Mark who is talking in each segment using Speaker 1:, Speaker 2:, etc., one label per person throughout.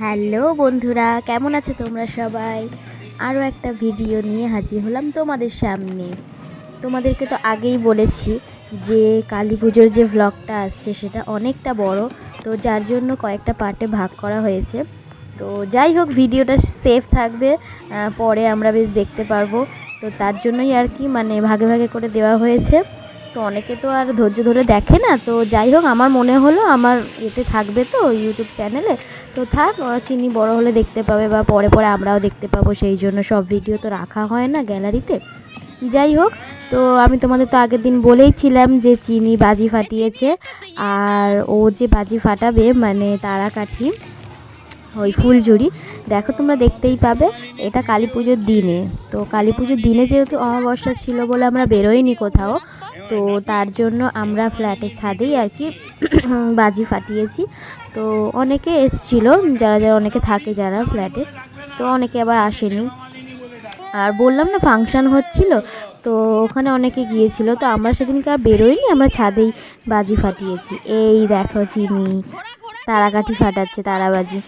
Speaker 1: Hello বন্ধুরা, কেমন আছো তোমরা সবাই? আরও একটা ভিডিও নিয়ে হাজির হলাম তোমাদের সামনে। তোমাদেরকে তো আগেই বলেছি যে কালী পুজোর যে ভ্লগটা আসছে, সেটা অনেকটা বড়। তো যার জন্য কয়েকটা পার্টে ভাগ করা হয়েছে। তো যাই হোক, ভিডিওটা সেফ থাকবে পরে আমরা বেশ দেখতে পারব। তো তার জন্যই আর কি মানে ভাগে ভাগে করে দেওয়া হয়েছে। তো অনেকে তো আর ধৈর্য ধরে দেখে না, তো যাই হোক, আমার মনে হলো আমার এতে থাকবে তো ইউটিউব চ্যানেলে তো থাক চিনি বড় হলে দেখতে পাবে বা পরে পরে আমরাও দেখতে পাবো, সেই জন্য সব ভিডিও তো রাখা হয় না গ্যালারিতে যাই হোক, তো আমি তোমাদের তো আগের দিন বলেইছিলাম যে চিনি বাজি ফাটিয়েছে, আর ও যে বাজি ফাটাবে মানে তারা কাঠি ওই ফুলঝুরি। দেখো তোমরা দেখতেই পাবে, এটা কালী পুজোর দিনে। তো কালী পুজোর দিনে যেহেতু অমাবস্যা ছিল বলে আমরা বেরোইনি কোথাও, তো তার জন্য আমরা ফ্ল্যাটের ছাদেই আর কি বাজি ফাটিয়েছি। তো অনেকে এসছিল, যারা যারা অনেকে থাকে যারা ফ্ল্যাটে, তো অনেকে আবার আসেনি। আর বললাম না ফাংশান হচ্ছিল, তো ওখানে অনেকে গিয়েছিল, তো আমরা সেদিনকে আর বেরোইনি, আমরা ছাদেই বাজি ফাটিয়েছি। এই দেখো চিনি, তারাকাঠি ফাটাচ্ছে তারাবাজি।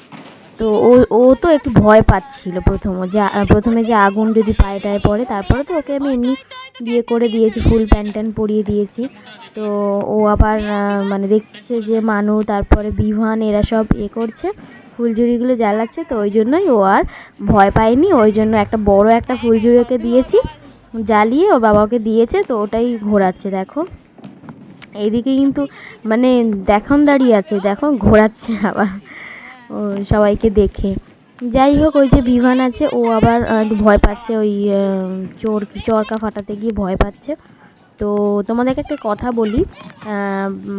Speaker 1: তো ও ও তো একটু ভয় পাচ্ছিল প্রথম। যে প্রথমে যে আগুন যদি পায়ে টায়ে পড়ে, তারপরে তো ওকে আমি এমনি বিয়ে করে দিয়েছি, ফুল প্যান্ট ট্যান্ট পরিয়ে দিয়েছি। তো ও আবার মানে দেখছে যে মানু, তারপরে বিভান, এরা সব এ করছে, ফুলঝুরিগুলো জ্বালাচ্ছে, তো ওই জন্যই ও আর ভয় পায়নি। ওই জন্য একটা বড় একটা ফুলঝুরি ওকে দিয়েছি, জ্বালিয়ে ওর বাবাকে দিয়েছে, তো ওটাই ঘোরাচ্ছে, দেখো। এইদিকে কিন্তু মানে দেখন দাঁড়িয়ে আছে, দেখো, ঘোরাচ্ছে আবার। সবাইকে দেখে। যাই হোক, ওই যে বিভান আছে, ও আবার ভয় পাচ্ছে ওই চোর, চরকা ফাটাতে গিয়ে ভয় পাচ্ছে। তো তোমাদেরকে একটা কথা বলি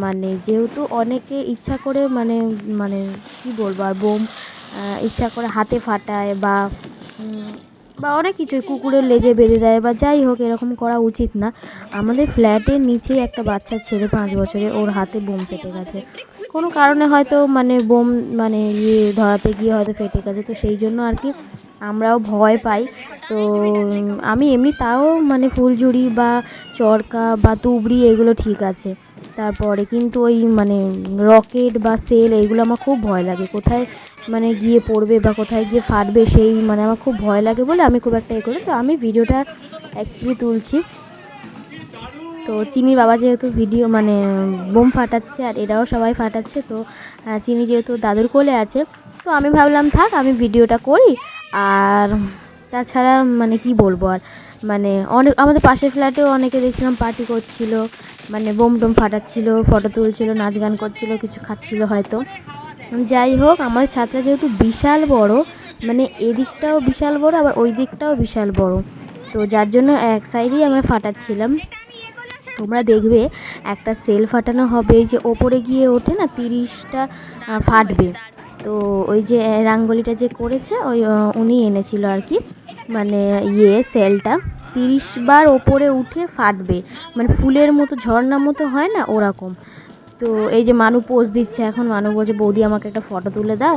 Speaker 1: মানে যেহেতু অনেকে ইচ্ছা করে মানে মানে কি বলব, আর বোম ইচ্ছা করে হাতে ফাটায় বা বা অনেক কিছু কুকুরের লেজে বেঁধে দেয় বা যাই হোক, এরকম করা উচিত না। আমাদের ফ্ল্যাটের নিচেই একটা বাচ্চা ছেলে পাঁচ বছরে ওর হাতে বোম ফেটে গেছে। কোনো কারণে হয়তো মানে বোম মানে ইয়ে ধরাতে গিয়ে হয়তো ফেটে গেছে, তো সেই জন্য আর কি আমরাও ভয় পাই। তো, আমি এমনি তাও মানে ফুলঝুরি বা চরকা বা তুবড়ি এগুলো ঠিক আছে। তারপরে কিন্তু ওই মানে রকেট বা সেল এইগুলো আমার খুব ভয় লাগে। কোথায় মানে গিয়ে পড়বে বা কোথায় গিয়ে ফাটবে সেই মানে আমার খুব ভয় লাগে বলে আমি খুব একটা এ করি তো আমি ভিডিওটা অ্যাকচুয়ালি তুলছি। তো চিনি বাবা যেহেতু ভিডিও মানে বোম ফাটাচ্ছে আর এরাও সবাই ফাটাচ্ছে, তো চিনি যেহেতু দাদুর কোলে আছে, তো আমি ভাবলাম থাক আমি ভিডিওটা করি। আর তাছাড়া মানে কি বলব আর মানে অনেক আমাদের পাশের ফ্ল্যাটেও অনেকে দেখছিলাম পার্টি করছিল মানে বোম টোম ফাটাচ্ছিল ফটো তুলছিল, নাচ গান করছিল, কিছু খাচ্ছিল হয়তো। যাই হোক, আমার ছাদটা যেহেতু বিশাল বড় মানে এদিকটাও বিশাল বড়, আবার ওই দিকটাও বিশাল বড়। তো যার জন্য এক সাইডেই আমরা ফাটাচ্ছিলাম। তোমরা দেখবে একটা সেল ফাটানো হবে যে ওপরে গিয়ে ওঠে না তিরিশটা ফাটবে। তো ওই যে রাঙ্গলিটা যে করেছে ওই উনি এনেছিল আর কি মানে ইয়ে সেলটা। তিরিশ বার ওপরে উঠে ফাটবে মানে ফুলের মতো ঝর্ণার মতো হয় না ওরকম। তো এই যে মানু পোজ দিচ্ছে এখন মানু বলছে বৌদি আমাকে একটা ফটো তুলে দাও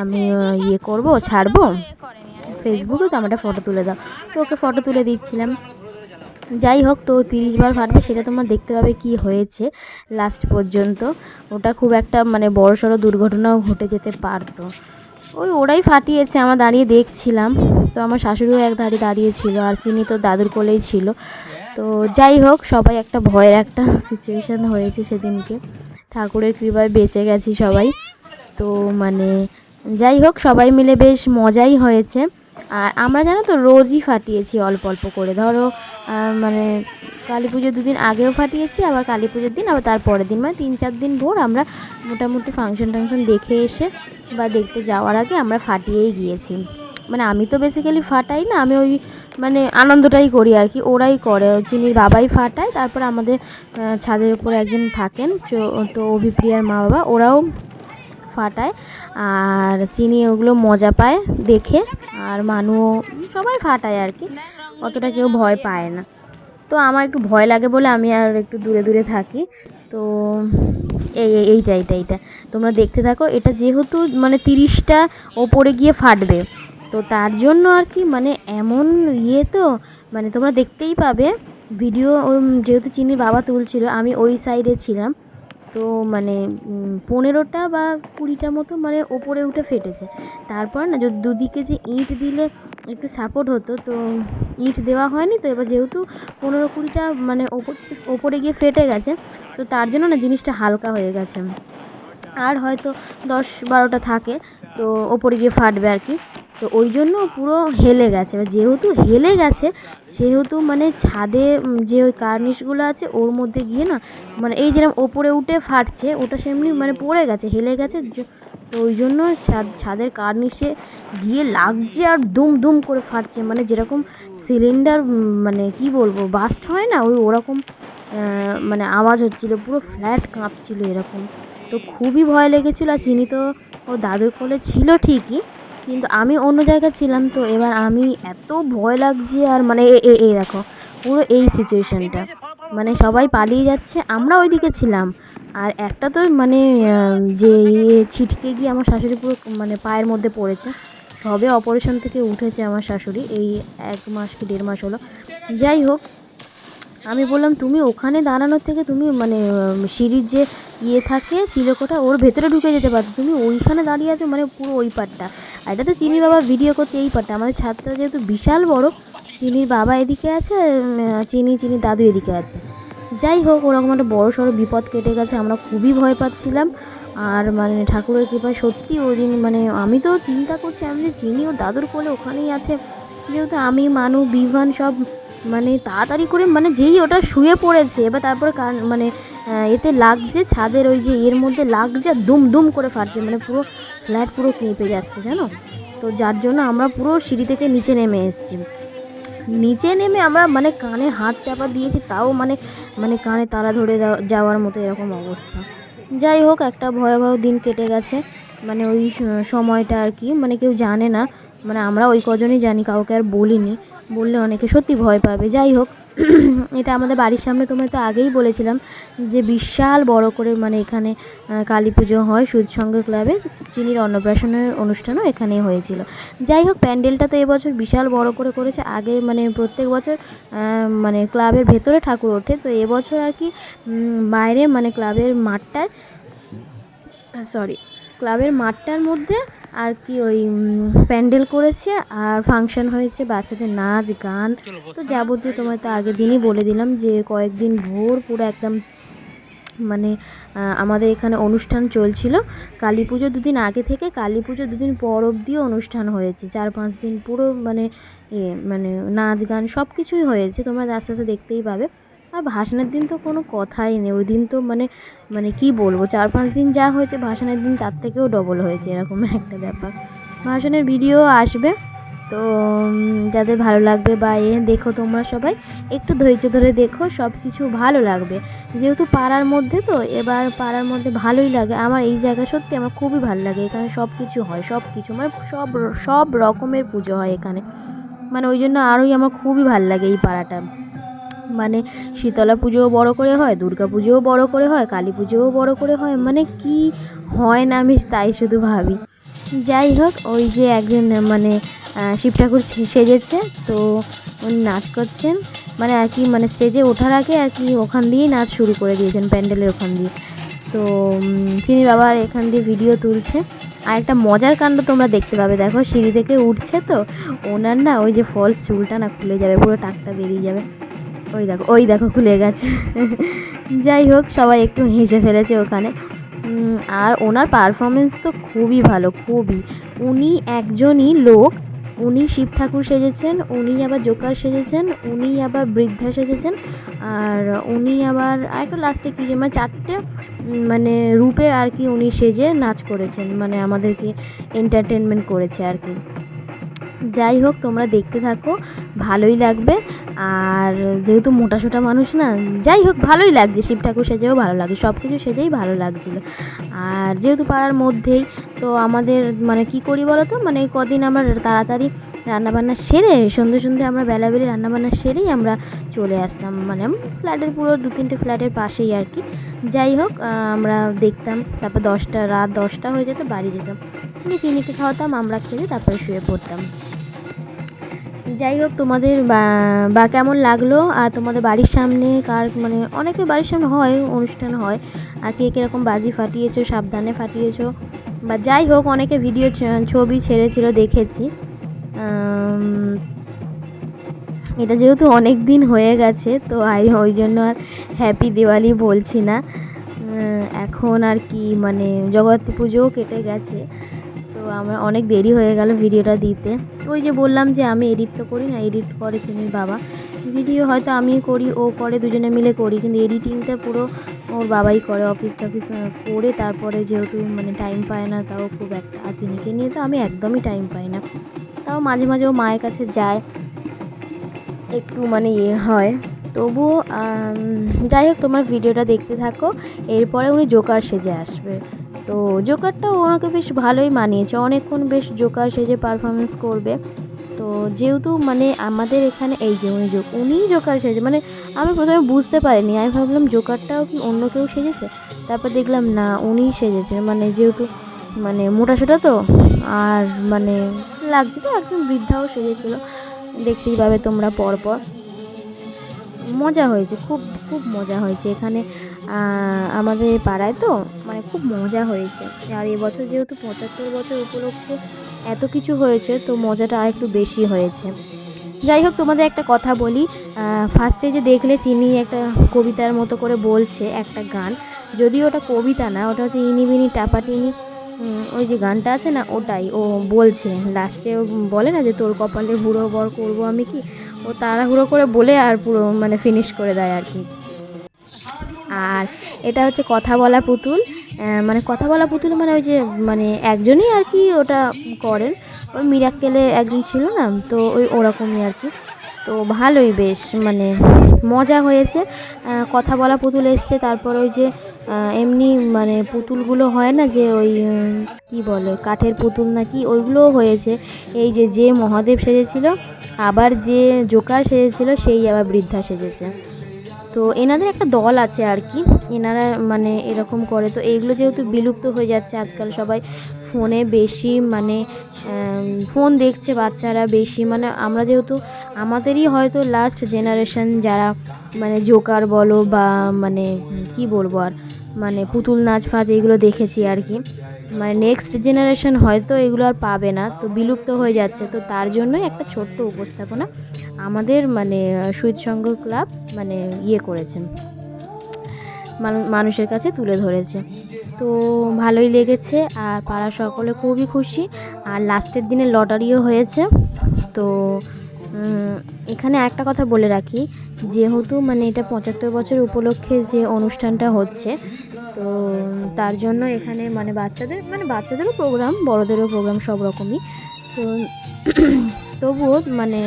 Speaker 1: আমি ইয়ে করব ছাড়বো? ফেসবুকে তো আমার একটা ফটো তুলে দাও। তো ওকে ফটো তুলে দিচ্ছিলাম। যাই হোক, তো তিরিশ বার ফাটবে, সেটা তোমরা দেখতে পাবে কি হয়েছে লাস্ট পর্যন্ত। ওটা খুব একটা মানে বড় সড়ো দুর্ঘটনাও ঘটে যেতে পারতো। ওই ওরাই ফাটিয়েছে, আমরা দাঁড়িয়ে দেখছিলাম। তো আমার শাশুড়িও এক ধারে দাঁড়িয়েছিল আর চিনি তো দাদুর কোলেই ছিল। তো যাই হোক, সবাই একটা ভয়ের একটা সিচুয়েশান হয়েছে সেদিনকে। ঠাকুরের কৃপায় বেঁচে গেছি সবাই। তো মানে যাই হোক, সবাই মিলে বেশ মজাই হয়েছে। আর আমরা জানো তো, রোজই ফাটিয়েছি, অল্প অল্প করে। ধরো মানে কালী পুজোর দুদিন আগেও ফাটিয়েছি, আবার কালী পুজোর দিন, আবার তারপরের দিন। মানে তিন চার দিন ভোর আমরা মোটামুটি ফাংশন টাংশন দেখে এসে বা দেখতে যাওয়ার আগে আমরা ফাটিয়েই গিয়েছি। মানে আমি তো বেসিক্যালি ফাটাই না, আমি ওই মানে আনন্দটাই করি আর কি। ওরাই করে চিনির বাবাই ফাটায়, তারপর আমাদের ছাদের উপর একজন থাকেন তো অভিপ্রিয়ার মা বাবা ওরাও ফাটায়। আর চিনি ওগুলো মজা পায় দেখে। আর মানুও সবাই ফাটায় আর কি। অতটা কেউ ভয় পায় না। তো আমার একটু ভয় লাগে বলে আমি আর একটু দূরে দূরে থাকি। তো এই, এই- এইটা এইটা এইটা। তোমরা দেখতে থাকো, এটা যেহেতু মানে তিরিশটা ওপরে গিয়ে ফাটবে। তো তার জন্য আর কি মানে এমন ইয়ে তো মানে তোমরা দেখতেই পাবে। ভিডিও যেহেতু চিনির বাবা তুলছিল, আমি ওই সাইডে ছিলাম। তো মানে পনেরোটা বা কুড়িটা মতো মানে ওপরে উঠে ফেটেছে। তারপর না, যদি দুদিকে যে ইট দিলে একটু সাপোর্ট হতো, তো ইট দেওয়া হয়নি। তো এবার যেহেতু পনেরো কুড়িটা মানে ওপর, ওপরে গিয়ে ফেটে গেছে, তো তার জন্য না জিনিসটা হালকা হয়ে গেছে। আর হয়তো দশ বারোটা থাকে তো ওপরে গিয়ে ফাটবে আর কি। তো ওই জন্য পুরো হেলে গেছে। এবার যেহেতু হেলে গেছে, সেহেতু মানে ছাদে যে ওই কার্নিশগুলো আছে, ওর মধ্যে গিয়ে না মানে এই যেরকম ওপরে উঠে ফাটছে, ওটা সেমনি মানে পড়ে গেছে, হেলে গেছে। তো ওই জন্য ছাদ, ছাদের কার্নিশে গিয়ে লাগছে আর দুম দুম করে ফাটছে। মানে যেরকম সিলিন্ডার মানে কি বলব বাস্ট হয় না, ওই ওরকম মানে আওয়াজ হচ্ছিল, পুরো ফ্ল্যাট কাঁপছিল এরকম। তো খুবই ভয় লেগেছিলো আর চিনি তো ও দাদুর কোলে ছিল ঠিকই, কিন্তু আমি অন্য জায়গায় ছিলাম তো এবার আমি এত ভয় লাগছে আর মানে এ, এ- দেখো, পুরো এই সিচুয়েশনটা মানে সবাই পালিয়ে যাচ্ছে, আমরা ওইদিকে ছিলাম। আর একটা তো মানে যে ইয়ে ছিটকে গিয়ে আমার শাশুড়ি পুরো মানে পায়ের মধ্যে পড়েছে, সবে অপারেশন থেকে উঠেছে আমার শাশুড়ি, এই এক মাস কি দেড় মাস হলো। যাই হোক আমি বললাম, তুমি ওখানে দাঁড়ানোর থেকে তুমি মানে সিঁড়ির যে ইয়ে থাকে চিলেকোঠা ওর ভেতরে ঢুকে যেতে পারতো। তুমি ওইখানে দাঁড়িয়ে আছো মানে পুরো ওই পাটটা। আর এটা তো চিনির বাবা ভিডিও করছে এই পাটটা। আমাদের ছাদটা যেহেতু বিশাল বড়, চিনির বাবা এদিকে আছে চিনি চিনির দাদু এদিকে আছে। যাই হোক, ওরকম একটা বড় সড়ো বিপদ কেটে গেছে, আমরা খুবই ভয় পাচ্ছিলাম। আর মানে ঠাকুরের কৃপায় সত্যি ওই দিন মানে আমি তো চিন্তা করছি, আমি যে চিনি ও দাদুর কোলে ওখানেই আছে। যেহেতু আমি, মানু, বিভান সব মানে তাড়াতাড়ি করে মানে যেই ওটা শুয়ে পড়েছে, এবার তারপরে কান মানে এতে লাগছে ছাদের ওই যে এর মধ্যে লাগছে আর দুম দুম করে ফাটছে মানে পুরো ফ্ল্যাট পুরো কেঁপে যাচ্ছে, জানো? তো যার জন্য আমরা পুরো সিঁড়ি থেকে নিচে নেমে এসেছি। নিচে নেমে আমরা মানে কানে হাত চাপা দিয়েছি, তাও মানে মানে কানে তালা ধরে যাওয়ার মতো এরকম অবস্থা। যাই হোক, একটা ভয়াবহ দিন কেটে গেছে। মানে ওই সময়টা আর কি মানে কেউ জানে না। মানে আমরা ওই কজনই জানি, কাউকে আর বলিনি। বললে অনেকে সত্যি ভয় পাবে। যাই হোক, এটা আমাদের বাড়ির সামনে তোমায় তো আগেই বলেছিলাম যে বিশাল বড় করে মানে এখানে কালী পুজো হয় সুদসঙ্গ ক্লাবে। চিনির অন্নপ্রাশনের অনুষ্ঠানও এখানেই হয়েছিল। যাই হোক, প্যান্ডেলটা তো এবছর বিশাল বড় করে করেছে। আগে মানে প্রত্যেক বছর মানে ক্লাবের ভেতরে ঠাকুর ওঠে। তো এবছর আর কি বাইরে মানে ক্লাবের মাঠটায় সরি ক্লাবের মাঠটার মধ্যে আর কি ওই প্যান্ডেল করেছে আর ফাংশন হয়েছে বাচ্চাদের নাচ, গান। তো যাবতীয় তোমায় তো আগের দিনই বলে দিলাম যে কয়েকদিন ভোর পুরো একদম মানে আমাদের এখানে অনুষ্ঠান চলছিল। কালী পুজো দুদিন আগে থেকে, কালী পুজো দুদিন পর অবধিও অনুষ্ঠান হয়েছে। চার পাঁচ দিন পুরো মানে এ মানে নাচ, গান সব কিছুই হয়েছে। তোমরা আস্তে আস্তে দেখতেই পাবে। আর ভাসানের দিন তো কোনো কথাই নেই। ওই দিন তো মানে মানে কি বলব, চার পাঁচ দিন যা হয়েছে, ভাসানের দিন তার থেকেও ডবল হয়েছে, এরকম একটা ব্যাপার। ভাসানের ভিডিও আসবে, তো যাদের ভালো লাগবে বা এ, দেখো তোমরা সবাই, একটু ধৈর্য ধরে দেখো সব কিছু ভালো লাগবে। যেহেতু পাড়ার মধ্যে তো, এবার পাড়ার মধ্যে ভালোই লাগে। আমার এই জায়গা সত্যি আমার খুবই ভালো লাগে, এখানে সব কিছু হয় সব কিছু মানে সব সব রকমের পুজো হয় এখানে। মানে ওই জন্য আরোই আমার খুবই ভালো লাগে এই পাড়াটা। মানে শীতলা পুজোও বড় করে হয়, দুর্গা পুজোও বড় করে হয়, কালী পুজোও বড় করে হয় মানে কি হয় না আমি তাই শুধু ভাবি। যাই হোক, ওই যে একজন মানে শিব ঠাকুর সেজেছে, তো উনি নাচ করছেন মানে আর কি মানে স্টেজে ওঠার আগে আর কি ওখান দিয়েই নাচ শুরু করে দিয়েছেন, প্যান্ডেলের ওখান দিয়ে। তো চিনি বাবা এখান দিয়ে ভিডিও তুলছে। আর একটা মজার কাণ্ড তোমরা দেখতে পাবে, দেখো, সিঁড়ি থেকে উঠছে তো, ওনার না ওই যে ফলস চুলটা না খুলে যাবে, পুরো টাকটা বেরিয়ে যাবে। ওই দেখো ওই দেখো খুলে গেছে। যাই হোক, সবাই একটু হেসে ফেলেছে ওখানে। আর ওনার পারফরমেন্স তো খুবই ভালো, খুবই। উনি একজনই লোক, উনি শিব ঠাকুর সেজেছেন, উনি আবার জোকার সেজেছেন, উনি আবার বৃদ্ধা সেজেছেন, আর উনি আবার আরেকটা লাস্টে কী যে মানে চারটে মানে রূপে আর কি উনি সেজে নাচ করেছেন মানে আমাদেরকে এন্টারটেনমেন্ট করেছে আর কি। যাই হোক, তোমরা দেখতে থাকো, ভালোই লাগবে। আর যেহেতু মোটা সোটা মানুষ না, যাই হোক, ভালোই লাগছে। শিব ঠাকুর সেজেও ভালো লাগে সব কিছু সেজেই ভালো লাগছিল। আর যেহেতু পাড়ার মধ্যেই, তো আমাদের মানে কি করি বলো তো মানে কদিন আমরা তাড়াতাড়ি রান্নাবান্না সেরে, সন্ধে সন্ধে আমরা বেলাবেলি রান্নাবান্না সেরেই আমরা চলে আসতাম। মানে ফ্ল্যাটের পুরো দু তিনটে ফ্ল্যাটের পাশেই আর কি। যাই হোক আমরা দেখতাম, তারপর দশটা, রাত দশটা হয়ে যেত, বাড়ি যেতাম। চিনিকে খাওয়াতাম, আমরা খেলে তারপরে শুয়ে পড়তাম। যাই হোক, তোমাদের বা- কেমন লাগল? আর তোমাদের বাড়ির সামনে কার মানে অনেকে বাড়ির সামনে হয়, অনুষ্ঠান হয়। আর কে কীরকম বাজি ফাটিয়েছো, সাবধানে ফাটিয়েছো? বা যাই হোক, অনেকে ভিডিও ছবি ছেড়েছিল, দেখেছি। এটা যেহেতু অনেক দিন হয়ে গেছে, তো আই, ওই জন্য আর হ্যাপি দিওয়ালি বলছি না। এখন আর কি মানে জগৎ পুজোও কেটে গেছে। আমার অনেক দেরি হয়ে গেল ভিডিওটা দিতে। ওই যে বললাম যে আমি এডিট তো করি না এডিট করে চিনির বাবা। ভিডিও হয়তো আমি করি, ও করে, দুজনে মিলে করি, কিন্তু এডিটিংটা পুরো ওর বাবাই করে অফিস টফিস করে তারপরে যেহেতু মানে টাইম পায় না, তাও খুব একটা, আর চিনিকে নিয়ে তো আমি একদমই টাইম পাই না। তাও মাঝে মাঝে ও মায়ের কাছে যায়, একটু মানে ইয়ে হয়। তবুও যাই হোক, তোমার ভিডিওটা দেখতে থাকো, এরপরে উনি জোকার সেজে আসবে। তো জোকারটা ওনাকে বেশ ভালোই মানিয়েছে। অনেকক্ষণ বেশ জোকার সেজে পারফরমেন্স করবে। তো যেহেতু মানে আমাদের এখানে এই যে উনি জোক উনিই জোকার সেজে মানে আমি প্রথমে বুঝতে পারিনি। আমি ভাবলাম জোকারটাও কি অন্য কেউ সেজেছে? তারপর দেখলাম না, উনিই সেজেছে। মানে যেহেতু মানে মোটাসোটা তো, আর মানে লাগছে তো, একজন বৃদ্ধাও সেজেছিল। দেখতেই পাবে তোমরা পরপর। মজা হয়েছে খুব খুব মজা হয়েছে। এখানে আমাদের পাড়ায় তো মানে খুব মজা হয়েছে। আর এবছর যেহেতু পঁচাত্তর বছর উপলক্ষে এত কিছু হয়েছে তো মজাটা আর একটু বেশি হয়েছে। যাই হোক তোমাদের একটা কথা বলি। ফার্স্টে যে দেখলে চিনি একটা কবিতার মতো করে বলছে একটা গান। যদিও ওটা কবিতা না ওটা হচ্ছে ইনিবিনি টাপাটিনি। উম, ওই যে গানটা আছে না, ওটাই, ও বলছে লাস্টে বলে না যে, তোর কপালে হুড়ো বর করব আমি কি? ও তাড়াহুড়ো করে বলে আর পুরো মানে ফিনিশ করে দেয় আর কি। আর এটা হচ্ছে কথা বলা পুতুল মানে কথা বলা পুতুল মানে ওই যে মানে একজনই আর কি ওটা করেন। ওই মিরাক্কেলে একজন ছিল না, তো ওই ওরকমই আর কি। তো ভালোই বেশ মানে মজা হয়েছে। কথা বলা পুতুল এসছে, তারপর ওই যে এমনি মানে পুতুলগুলো হয় না যে ওই কি বলে, কাঠের পুতুল নাকি ওইগুলোও হয়েছে। এই যে যে মহাদেব সেজেছিল, আবার যে জোকার সেজেছিল, সেই আবার বৃদ্ধা সেজেছে। তো এনাদের একটা দল আছে আর কি, এনারা মানে এরকম করে। তো এইগুলো যেহেতু বিলুপ্ত হয়ে যাচ্ছে আজকাল সবাই, ফোনে বেশি মানে ফোন দেখছে বাচ্চারা বেশি। মানে আমরা যেহেতু, আমাদেরই হয়তো লাস্ট জেনারেশন যারা মানে জোকার বলো বা মানে কি বলব আর মানে পুতুল নাচ ফাচ এইগুলো দেখেছি আর কি। মানে নেক্সট জেনারেশন হয়তো এগুলো আর পাবে না, তো বিলুপ্ত হয়ে যাচ্ছে। তো তার জন্যই একটা ছোট্ট উপস্থাপনা আমাদের মানে সুইট সংঘ ক্লাব মানে ইয়ে করেছে। মানুষের কাছে তুলে ধরেছে। তো ভালোই লেগেছে আর পাড়া সকলে খুবই খুশি। আর লাস্টের দিনে লটারিও হয়েছে। তো এখানে একটা কথা বলে রাখি, যেহেতু মানে এটা পঁচাত্তর বছর উপলক্ষে যে অনুষ্ঠানটা হচ্ছে, তো তার জন্য এখানে মানে বাচ্চাদের মানে বাচ্চাদেরও প্রোগ্রাম বড়োদেরও প্রোগ্রাম সব রকমই। তো তবুও মানে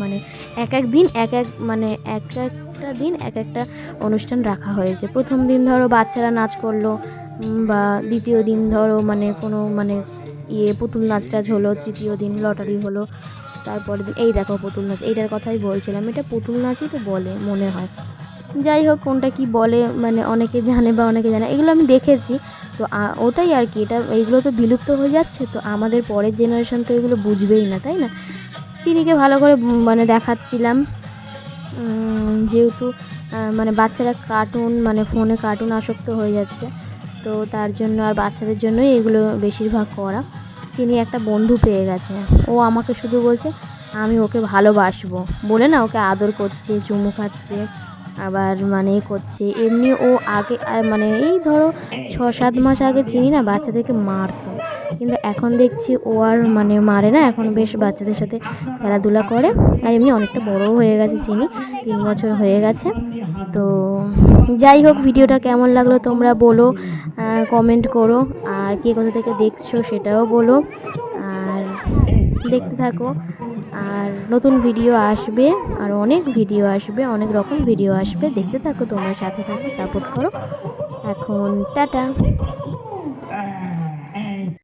Speaker 1: মানে এক এক দিন, এক এক মানে এক একটা দিন, এক একটা অনুষ্ঠান রাখা হয়েছে। প্রথম দিন ধরো বাচ্চারা নাচ করল বা দ্বিতীয় দিন ধরো মানে কোনো মানে ইয়ে পুতুল নাচ টাচ হলো, তৃতীয় দিন লটারি হলো তারপরে দিন এই দেখো পুতুল নাচ। এইটার কথাই বলছিলাম। এটা পুতুল নাচই তো বলে, মনে হয়। যাই হোক, কোনটা কি বলে মানে অনেকে জানে বা অনেকে জানে এগুলো আমি দেখেছি। তো ওটাই আর কি, এটা, এইগুলো তো বিলুপ্ত হয়ে যাচ্ছে। তো, আমাদের পরের জেনারেশন তো এগুলো বুঝবেই না, তাই না? চিনিকে ভালো করে মানে দেখাচ্ছিলাম। যেহেতু মানে বাচ্চারা কার্টুন মানে ফোনে কার্টুন আসক্ত হয়ে যাচ্ছে। তো, তার জন্য আর বাচ্চাদের জন্যই এগুলো বেশিরভাগ করা। চিনি একটা বন্ধু পেয়ে গেছে। ও আমাকে শুধু বলছে, আমি ওকে ভালোবাসবো। বলে না, ওকে আদর করছে, চুমু খাচ্ছে, আবার মানে করছে। এমনি ও আগে মানে এই ধরো ছ সাত মাস আগে চিনি না বাচ্চাদেরকে মারতো। কিন্তু এখন দেখছি ও আর মানে মারে না। এখন বেশ বাচ্চাদের সাথে খেলাধুলা করে। আর এমনি অনেকটা বড়ও হয়ে গেছে চিনি, তিন বছর হয়ে গেছে। তো যাই হোক, ভিডিওটা কেমন লাগল তোমরা বলো কমেন্ট করো। আর কে কোথা থেকে দেখছ সেটাও বলো। আর দেখতে থাকো। আর নতুন ভিডিও আসবে, আর অনেক ভিডিও আসবে, অনেক রকম ভিডিও আসবে। দেখতে থাকো তোমরা, সাথে থাকো সাপোর্ট করো। এখন টাটা।